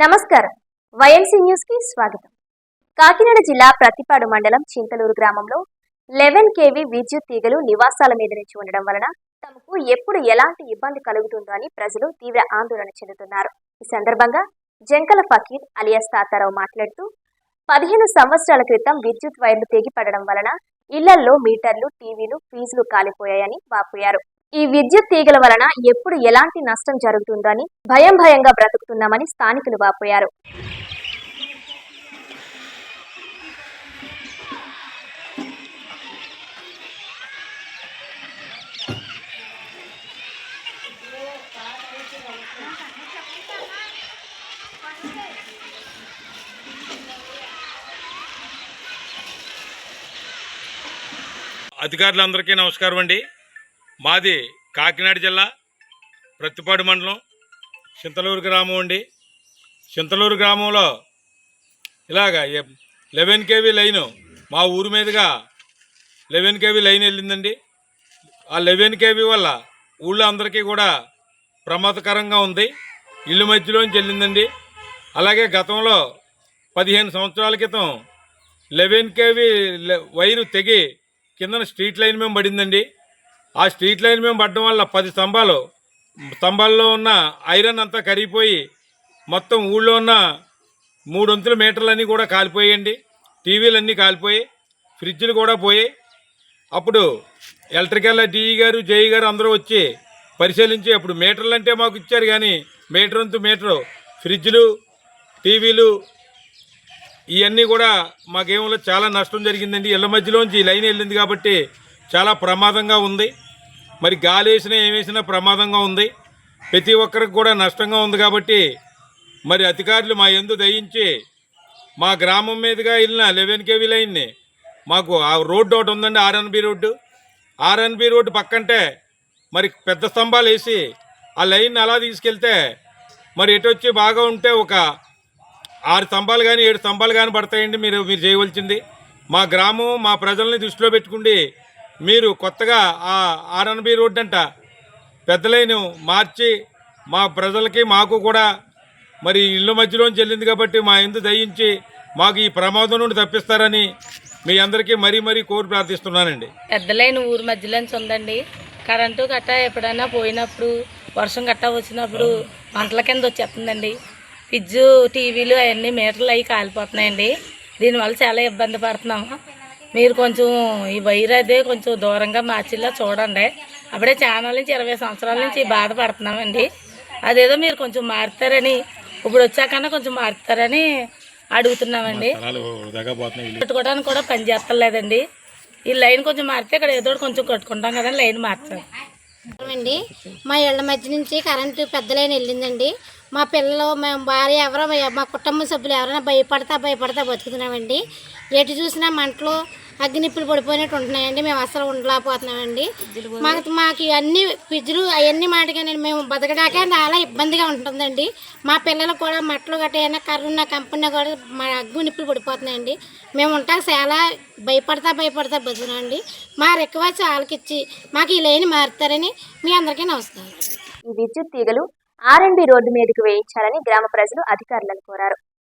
నమస్కారం. వైఎంసీ న్యూస్కి స్వాగతం. కాకినాడ జిల్లా ప్రతిపాడు మండలం చింతలూరు గ్రామంలో లెవెన్ కేవీ విద్యుత్ తీగలు నివాసాల మీద నుంచి ఉండడం వలన తమకు ఎప్పుడు ఎలాంటి ఇబ్బంది కలుగుతుందో అని ప్రజలు తీవ్ర ఆందోళన చెందుతున్నారు. ఈ సందర్భంగా జంకల ఫకీర్ అలియాస్ తాతారావు మాట్లాడుతూ పదిహేను సంవత్సరాల క్రితం విద్యుత్ వైర్లు తెగిపడడం వలన ఇళ్ళల్లో మీటర్లు టీవీలు ఫీజులు కాలిపోయాయని వాపోయారు. ఈ విద్యుత్ తీగల వలన ఎప్పుడు ఎలాంటి నష్టం జరుగుతుందని భయం భయంగా బ్రతుకుతున్నామని స్థానికులు వాపోయారు. అధికారులందరికీ నమస్కారం అండి. మాది కాకినాడ జిల్లా ప్రత్తిపాడు మండలం చింతలూరు గ్రామం అండి. చింతలూరు గ్రామంలో ఇలాగ లెవెన్ కేవీ లైను మా ఊరి మీదుగా లెవెన్ కేవీ లైన్ వెళ్ళిందండి. ఆ లెవెన్ కేవీ వల్ల ఊళ్ళో అందరికీ కూడా ప్రమాదకరంగా ఉంది. ఇల్లు మధ్యలోంచి వెళ్ళిందండి. అలాగే గతంలో పదిహేను సంవత్సరాల క్రితం లెవెన్ కేవీ వైరు తెగి కిందన స్ట్రీట్ లైన్ మేము పడిందండి. ఆ స్ట్రీట్ లైన్ మేము పడడం వల్ల పది స్తంభాలు స్తంభాల్లో ఉన్న ఐరన్ అంతా కరిగిపోయి మొత్తం ఊళ్ళో ఉన్న మూడొంతుల మీటర్లన్నీ కూడా కాలిపోయాయండి. టీవీలన్నీ కాలిపోయి ఫ్రిడ్జ్లు కూడా పోయాయి అప్పుడు ఎలక్ట్రికల్ డిఈ గారు జేఈ గారు అందరూ వచ్చి పరిశీలించి అప్పుడు మీటర్లు అంటే మాకు ఇచ్చారు కానీ మీటర్ అంతు మీటరు ఫ్రిడ్జ్లు టీవీలు ఇవన్నీ కూడా మాకేమో చాలా నష్టం జరిగిందండి. ఇళ్ళ మధ్యలోంచి లైన్ వెళ్ళింది కాబట్టి చాలా ప్రమాదంగా ఉంది. మరి గాలి వేసినా ఏమేసినా ప్రమాదంగా ఉంది. ప్రతి ఒక్కరికి కూడా నష్టంగా ఉంది కాబట్టి మరి అధికారులు మా ఎందు దయించి మా గ్రామం మీదుగా వెళ్ళిన లెవెన్ కేవీ లైన్ని మాకు ఆ రోడ్డు ఒకటి ఉందండి ఆర్ఎన్బి రోడ్డు. ఆర్ఎన్బి రోడ్డు పక్కంటే మరి పెద్ద స్తంభాలు వేసి ఆ లైన్ అలా తీసుకెళ్తే మరి ఎటు వచ్చి బాగా ఉంటే ఒక ఆరు స్తంభాలు కానీ ఏడు స్తంభాలు కానీ పడతాయండి మీరు మీరు చేయవలసింది. మా గ్రామం మా ప్రజల్ని దృష్టిలో పెట్టుకుండి మీరు కొత్తగా ఆ ఆర్ఎన్బి రోడ్డు అంట పెద్ద లైను మార్చి మా ప్రజలకి మాకు కూడా మరి ఇళ్ళ మధ్యలోంచి వెళ్ళింది కాబట్టి మా ఎందు దయించి మాకు ఈ ప్రమాదం నుండి తప్పిస్తారని మీ అందరికీ మరీ మరీ కోరి ప్రార్థిస్తున్నానండి. పెద్దలైన ఊరు మధ్యలోంచి ఉందండి. కరెంటు గట్ట ఎప్పుడైనా పోయినప్పుడు వర్షం గట్ట వచ్చినప్పుడు మంటల కింద వచ్చేస్తుందండి. ఫ్రిడ్జ్ టీవీలు అవన్నీ మీటర్లు అవి కాలిపోతున్నాయండి. దీనివల్ల చాలా ఇబ్బంది పడుతున్నాము. మీరు కొంచెం ఈ వైర్ అదే కొంచెం దూరంగా మార్చిలా చూడండి. అప్పుడే ఛానల్ నుంచి ఇరవై సంవత్సరాల నుంచి బాధపడుతున్నామండి. అదేదో మీరు కొంచెం మారుతారని ఇప్పుడు వచ్చాకన్నా కొంచెం మారుతారని అడుగుతున్నామండి. పెట్టుకోవడానికి కూడా పని చేస్తలేదండి. ఈ లైన్ కొంచెం మారితే ఇక్కడ ఏదో కొంచెం కట్టుకుంటాం కదా లైన్ మార్చాలి అండి మా ఇళ్ళ మధ్య నుంచి కరెంటు పెద్ద లైన్ వెళ్ళిందండి. మా పిల్లలు మేము భార్య ఎవరో మా కుటుంబ సభ్యులు ఎవరైనా భయపడతా భయపడతా బతుకుతున్నామండి. ఎటు చూసినా మంటలు అగ్నిప్పులు పడిపోయినట్టు ఉంటున్నాయండి. మేము అసలు ఉండలేకపోతున్నామండి. మాకు మాకు ఇవన్నీ పిజ్జులు అవన్నీ మాటగానండి మేము బతకడాకే చాలా ఇబ్బందిగా ఉంటుందండి. మా పిల్లలు కూడా మట్టలు గట్ట ఏమైనా కర్రున్న కంపెనీ కూడా మా అగ్గు నిప్పులు పడిపోతున్నాయండి. మేము ఉంటాక చాలా భయపడతా భయపడతా బతుకున్నామండి మా రిక్వెస్ట్ వాళ్ళకిచ్చి మాకు ఈ లైన్ మారుతారని మీ అందరికీ నమస్కారం. విద్యుత్ తీగలు ఆర్ఎండ్బి రోడ్డు మీదకు వేయించాలని గ్రామ ప్రజలు అధికారులను కోరారు.